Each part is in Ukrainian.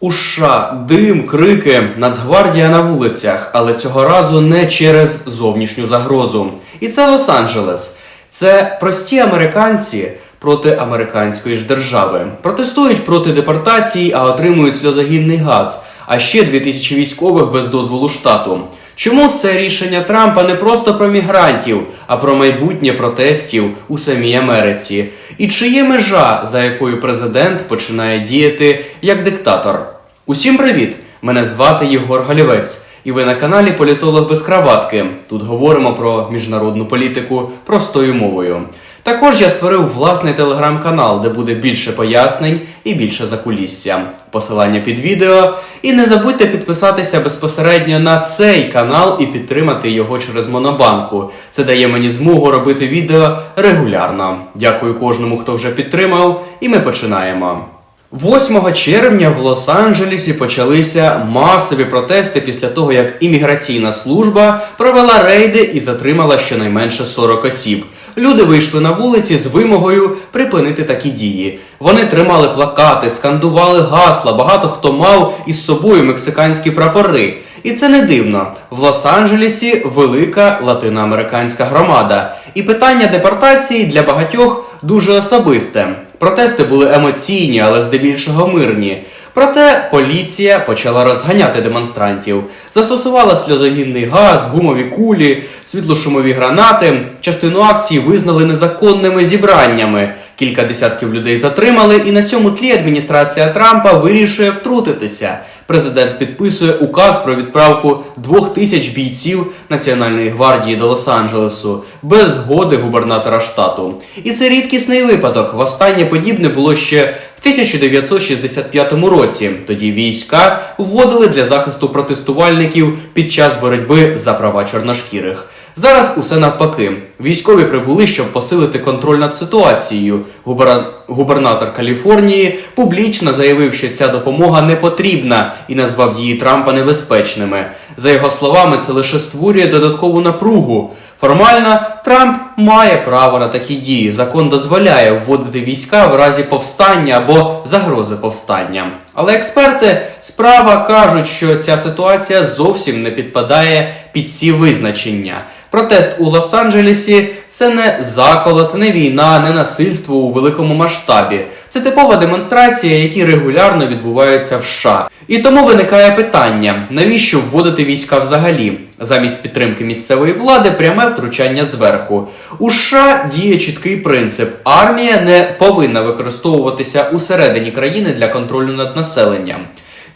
У США дим, крики, Нацгвардія на вулицях, але цього разу не через зовнішню загрозу. І це Лос-Анджелес. Це прості американці проти американської ж держави. Протестують проти депортації, а отримують сльозогінний газ. А ще 2000 військових без дозволу штату. Чому це рішення Трампа не просто про мігрантів, а про майбутнє протестів у самій Америці? І чи є межа, за якою президент починає діяти як диктатор? Усім привіт! Мене звати Єгор Галівець, і ви на каналі Політолог без краватки. Тут говоримо про міжнародну політику простою мовою. Також я створив власний телеграм-канал, де буде більше пояснень і більше закулісся. Посилання під відео. І не забудьте підписатися безпосередньо на цей канал і підтримати його через Монобанку. Це дає мені змогу робити відео регулярно. Дякую кожному, хто вже підтримав, і ми починаємо. 8 червня в Лос-Анджелесі почалися масові протести після того, як імміграційна служба провела рейди і затримала щонайменше 40 осіб. Люди вийшли на вулиці з вимогою припинити такі дії. Вони тримали плакати, скандували гасла. Багато хто мав із собою мексиканські прапори. І це не дивно. В Лос-Анджелесі велика латиноамериканська громада. І питання депортації для багатьох дуже особисте. Протести були емоційні, але здебільшого мирні. Проте поліція почала розганяти демонстрантів, застосувала сльозогінний газ, гумові кулі, світлошумові гранати. Частину акцій визнали незаконними зібраннями. Кілька десятків людей затримали, і на цьому тлі адміністрація Трампа вирішує втрутитися. Президент підписує указ про відправку двох тисяч бійців Національної гвардії до Лос-Анджелесу без згоди губернатора штату. І це рідкісний випадок. Востаннє подібне було ще в 1965 році. Тоді війська вводили для захисту протестувальників під час боротьби за права чорношкірих. Зараз усе навпаки. Військові прибули, щоб посилити контроль над ситуацією. Губера- Губернатор Каліфорнії публічно заявив, що ця допомога не потрібна і назвав дії Трампа небезпечними. За його словами, це лише створює додаткову напругу. Формально Трамп має право на такі дії. Закон дозволяє вводити війська в разі повстання або загрози повстання. Але експерти справа кажуть, що ця ситуація зовсім не підпадає під ці визначення. Протест у Лос-Анджелесі це не заколот, не війна, не насильство у великому масштабі. Це типова демонстрація, які регулярно відбуваються в США. І тому виникає питання: навіщо вводити війська взагалі? Замість підтримки місцевої влади пряме втручання зверху. У США діє чіткий принцип: армія не повинна використовуватися усередині країни для контролю над населенням.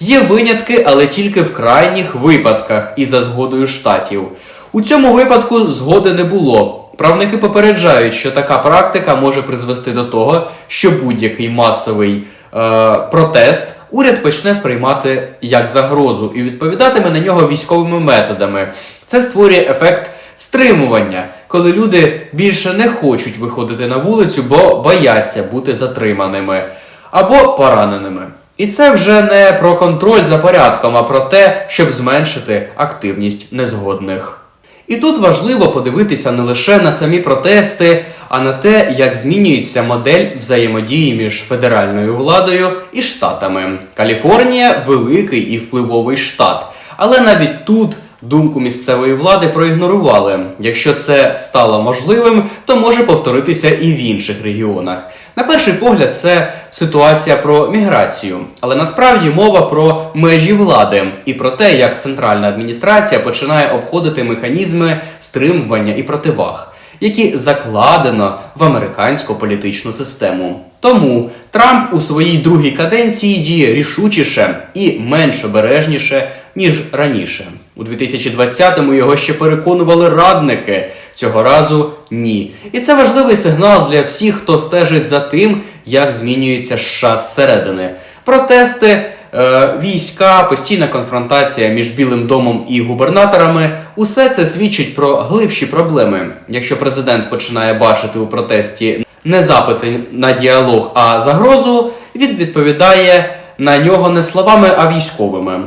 Є винятки, але тільки в крайніх випадках і за згодою штатів. У цьому випадку згоди не було. Правники попереджають, що така практика може призвести до того, що будь-який масовий е, протест уряд почне сприймати як загрозу і відповідатиме на нього військовими методами. Це створює ефект стримування, коли люди більше не хочуть виходити на вулицю, бо бояться бути затриманими або пораненими. І це вже не про контроль за порядком, а про те, щоб зменшити активність незгодних. І тут важливо подивитися не лише на самі протести, а на те, як змінюється модель взаємодії між федеральною владою і штатами. Каліфорнія великий і впливовий штат, але навіть тут думку місцевої влади проігнорували. Якщо це стало можливим, то може повторитися і в інших регіонах. На перший погляд, це ситуація про міграцію, але насправді мова про межі влади і про те, як центральна адміністрація починає обходити механізми стримування і противаг, які закладено в американську політичну систему. Тому Трамп у своїй другій каденції діє рішучіше і менш обережніше, ніж раніше. У 2020-му його ще переконували радники. Цього разу ні. І це важливий сигнал для всіх, хто стежить за тим, як змінюється США зсередини. Протести, е, війська, постійна конфронтація між Білим домом і губернаторами усе це свідчить про глибші проблеми. Якщо президент починає бачити у протесті не запити на діалог, а загрозу, він відповідає на нього не словами, а військовими.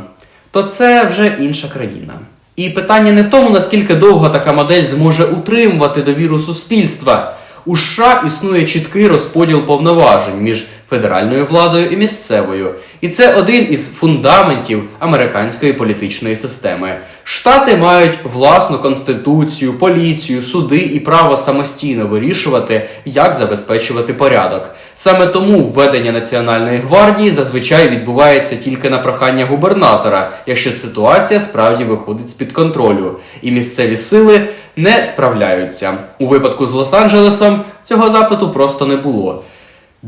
То це вже інша країна. І питання не в тому, наскільки довго така модель зможе утримувати довіру суспільства. у США існує чіткий розподіл повноважень між федеральною владою і місцевою. І це один із фундаментів американської політичної системи. Штати мають власну конституцію, поліцію, суди і право самостійно вирішувати, як забезпечувати порядок. Саме тому введення Національної гвардії зазвичай відбувається тільки на прохання губернатора, якщо ситуація справді виходить з-під контролю, і місцеві сили не справляються. У випадку з Лос-Анджелесом цього запиту просто не було.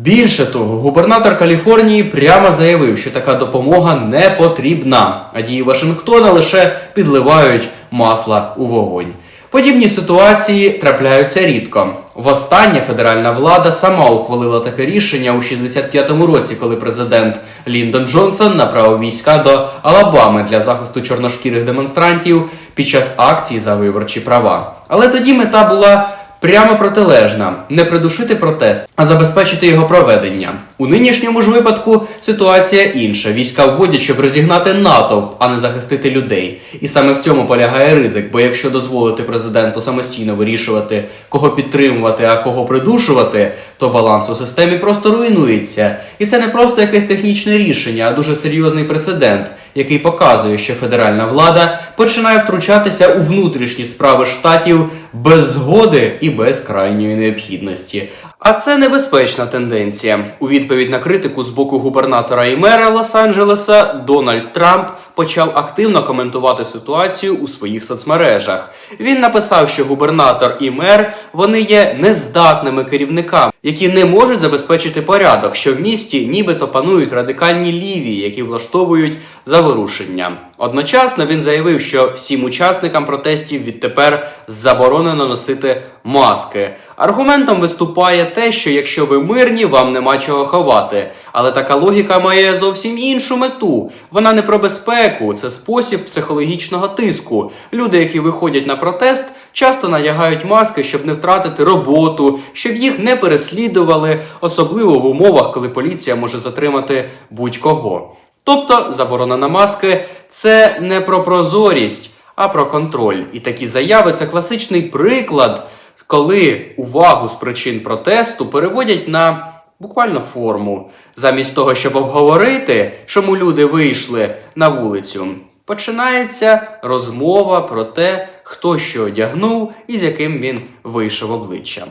Більше того, губернатор Каліфорнії прямо заявив, що така допомога не потрібна, а дії Вашингтона лише підливають масла у вогонь. Подібні ситуації трапляються рідко. Востаннє федеральна влада сама ухвалила таке рішення у 65-му році, коли президент Ліндон Джонсон направив війська до Алабами для захисту чорношкірих демонстрантів під час акції за виборчі права. Але тоді мета була Прямо протилежна не придушити протест, а забезпечити його проведення. У нинішньому ж випадку ситуація інша. Війська вводять, щоб розігнати натовп, а не захистити людей. І саме в цьому полягає ризик. Бо якщо дозволити президенту самостійно вирішувати, кого підтримувати, а кого придушувати, то баланс у системі просто руйнується. І це не просто якесь технічне рішення, а дуже серйозний прецедент, який показує, що федеральна влада починає втручатися у внутрішні справи штатів без згоди і без крайньої необхідності. А це небезпечна тенденція. У відповідь на критику з боку губернатора і мера Лос-Анджелеса Дональд Трамп почав активно коментувати ситуацію у своїх соцмережах. Він написав, що губернатор і мер вони є нездатними керівниками, які не можуть забезпечити порядок, що в місті нібито панують радикальні ліві, які влаштовують заворушення. Одночасно він заявив, що всім учасникам протестів відтепер заборонено носити маски. Аргументом виступає те, що якщо ви мирні, вам нема чого ховати. Але така логіка має зовсім іншу мету. Вона не про безпеку, це спосіб психологічного тиску. Люди, які виходять на протест, часто надягають маски, щоб не втратити роботу, щоб їх не переслідували, особливо в умовах, коли поліція може затримати будь-кого. Тобто заборона на маски це не про прозорість, а про контроль. І такі заяви це класичний приклад, коли увагу з причин протесту переводять на буквально форму, замість того, щоб обговорити, чому люди вийшли на вулицю. Починається розмова про те, хто що одягнув і з яким він вийшов обличчям.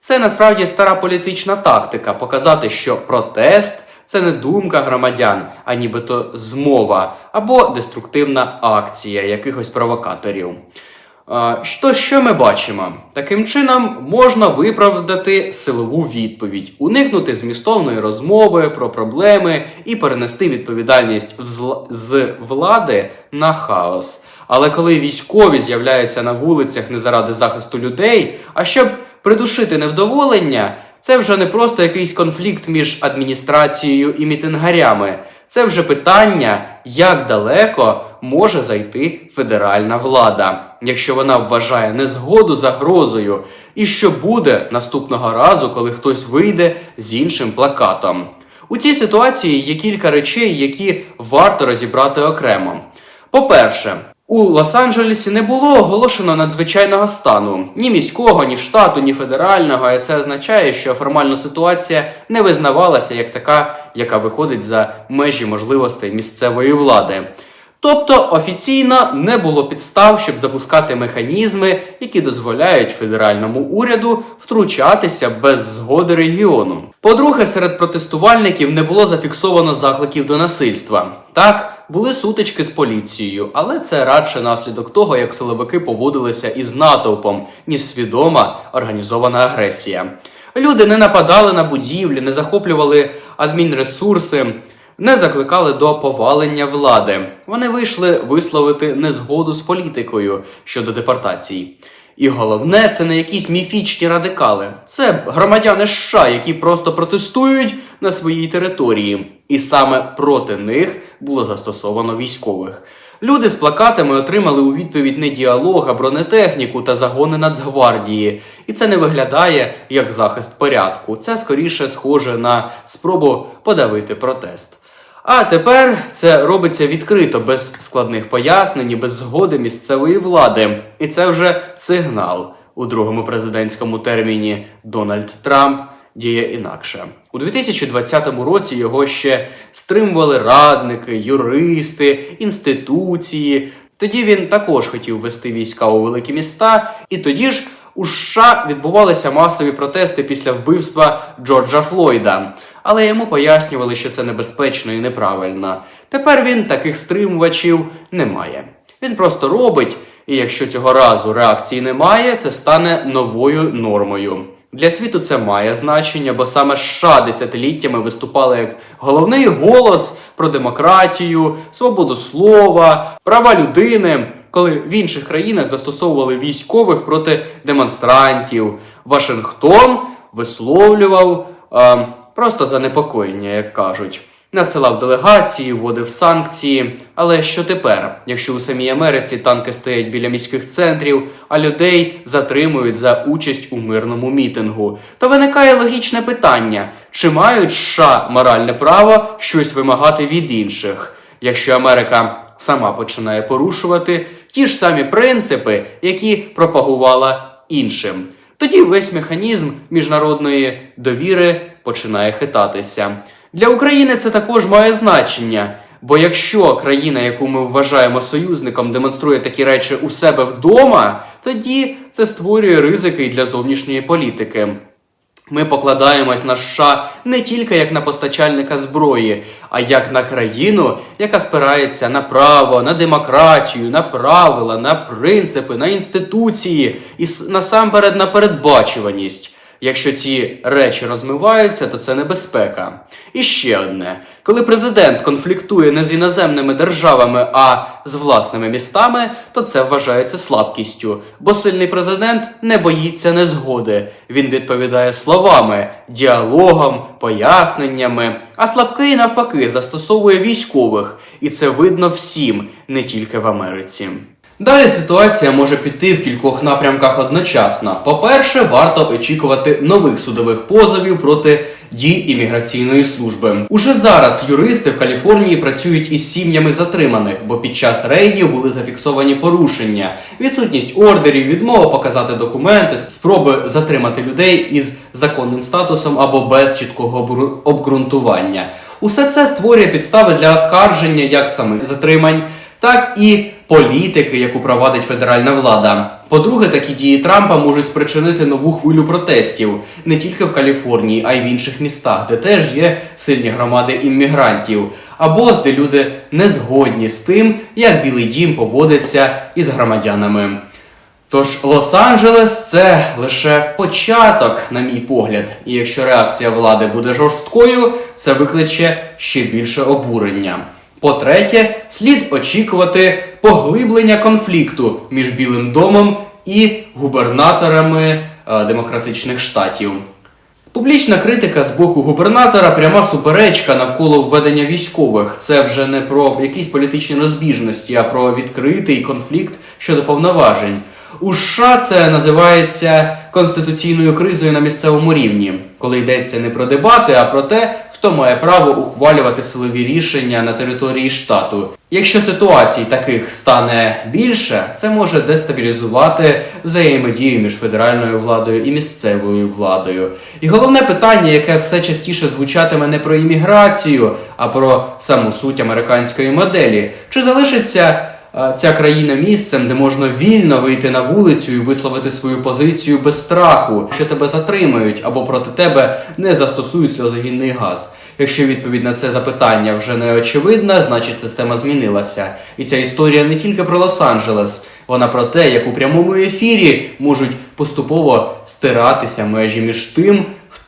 Це насправді стара політична тактика показати, що протест це не думка громадян, а нібито змова або деструктивна акція якихось провокаторів. Що, що ми бачимо? Таким чином можна виправдати силову відповідь, уникнути змістовної розмови про проблеми і перенести відповідальність з влади на хаос. Але коли військові з'являються на вулицях не заради захисту людей, а щоб придушити невдоволення, це вже не просто якийсь конфлікт між адміністрацією і мітингарями. Це вже питання, як далеко може зайти федеральна влада, якщо вона вважає незгоду загрозою, і що буде наступного разу, коли хтось вийде з іншим плакатом. У цій ситуації є кілька речей, які варто розібрати окремо. По-перше, у Лос-Анджелесі не було оголошено надзвичайного стану ні міського, ні штату, ні федерального. І це означає, що формально ситуація не визнавалася як така, яка виходить за межі можливостей місцевої влади. Тобто офіційно не було підстав, щоб запускати механізми, які дозволяють федеральному уряду втручатися без згоди регіону. По-друге, серед протестувальників не було зафіксовано закликів до насильства. Так, були сутички з поліцією, але це радше наслідок того, як силовики поводилися із натовпом, ніж свідома організована агресія. Люди не нападали на будівлі, не захоплювали адмінресурси, не закликали до повалення влади. Вони вийшли висловити незгоду з політикою щодо депортацій. І головне, це не якісь міфічні радикали. Це громадяни США, які просто протестують на своїй території. І саме проти них було застосовано військових. Люди з плакатами отримали у відповідь не діалог, а бронетехніку та загони Нацгвардії. І це не виглядає як захист порядку. Це скоріше схоже на спробу подавити протест. А тепер це робиться відкрито, без складних пояснень, і без згоди місцевої влади. І це вже сигнал. У другому президентському терміні Дональд Трамп діє інакше. У 2020 році його ще стримували радники, юристи, інституції. Тоді він також хотів вести війська у великі міста, і тоді ж у США відбувалися масові протести після вбивства Джорджа Флойда. Але йому пояснювали, що це небезпечно і неправильно. Тепер він таких стримувачів не має. Він просто робить, і якщо цього разу реакції немає, це стане новою нормою. Для світу це має значення, бо саме США десятиліттями виступали як головний голос про демократію, свободу слова, права людини, коли в інших країнах застосовували військових проти демонстрантів. Вашингтон висловлював е, просто занепокоєння, як кажуть. Надсилав делегації, вводив санкції. Але що тепер, якщо у самій Америці танки стоять біля міських центрів, а людей затримують за участь у мирному мітингу, то виникає логічне питання: чи мають США моральне право щось вимагати від інших, якщо Америка сама починає порушувати ті ж самі принципи, які пропагувала іншим? Тоді весь механізм міжнародної довіри починає хитатися. Для України це також має значення. Бо якщо країна, яку ми вважаємо союзником, демонструє такі речі у себе вдома, тоді це створює ризики для зовнішньої політики. Ми покладаємось на США не тільки як на постачальника зброї, а як на країну, яка спирається на право, на демократію, на правила, на принципи, на інституції і насамперед на передбачуваність. Якщо ці речі розмиваються, то це небезпека. І ще одне: коли президент конфліктує не з іноземними державами, а з власними містами, то це вважається слабкістю, бо сильний президент не боїться незгоди. Він відповідає словами, діалогом, поясненнями, а слабкий навпаки застосовує військових, і це видно всім, не тільки в Америці. Далі ситуація може піти в кількох напрямках одночасно. По-перше, варто очікувати нових судових позовів проти дій імміграційної служби. Уже зараз юристи в Каліфорнії працюють із сім'ями затриманих, бо під час рейдів були зафіксовані порушення, відсутність ордерів, відмова показати документи, спроби затримати людей із законним статусом або без чіткого обґрунтування. Усе це створює підстави для оскарження як самих затримань, так і політики, яку провадить федеральна влада. По-друге, такі дії Трампа можуть спричинити нову хвилю протестів не тільки в Каліфорнії, а й в інших містах, де теж є сильні громади іммігрантів, або де люди не згодні з тим, як Білий Дім поводиться із громадянами. Тож Лос-Анджелес це лише початок, на мій погляд. І якщо реакція влади буде жорсткою, це викличе ще більше обурення. По-третє, слід очікувати поглиблення конфлікту між Білим домом і губернаторами е, демократичних штатів. Публічна критика з боку губернатора пряма суперечка навколо введення військових. Це вже не про якісь політичні розбіжності, а про відкритий конфлікт щодо повноважень. У США це називається конституційною кризою на місцевому рівні, коли йдеться не про дебати, а про те, хто має право ухвалювати силові рішення на території штату. Якщо ситуацій таких стане більше, це може дестабілізувати взаємодію між федеральною владою і місцевою владою. І головне питання, яке все частіше звучатиме не про імміграцію, а про саму суть американської моделі, чи залишиться ця країна місцем, де можна вільно вийти на вулицю і висловити свою позицію без страху, що тебе затримають або проти тебе не застосують сльозогінний газ. Якщо відповідь на це запитання вже не очевидна, значить система змінилася. І ця історія не тільки про Лос-Анджелес, вона про те, як у прямому ефірі можуть поступово стиратися межі між тим,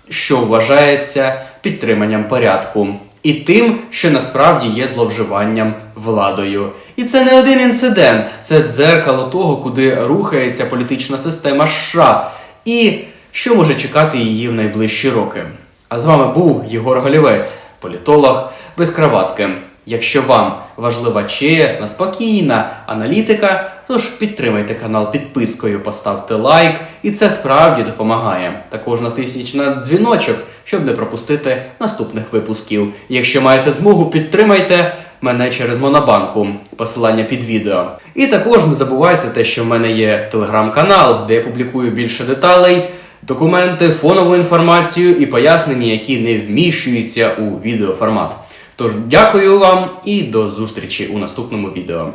що вважається підтриманням порядку, і тим, що насправді є зловживанням владою. І це не один інцидент, це дзеркало того, куди рухається політична система США, і що може чекати її в найближчі роки. А з вами був Єгор Голівець, політолог без краватки. Якщо вам важлива чесна, спокійна аналітика, тож підтримайте канал підпискою, поставте лайк, і це справді допомагає. Також натисніть на дзвіночок, щоб не пропустити наступних випусків. Якщо маєте змогу, підтримайте мене через Монобанку, посилання під відео. І також не забувайте те, що в мене є телеграм-канал, де я публікую більше деталей, документи, фонову інформацію і пояснення, які не вміщуються у відеоформат. Тож дякую вам і до зустрічі у наступному відео.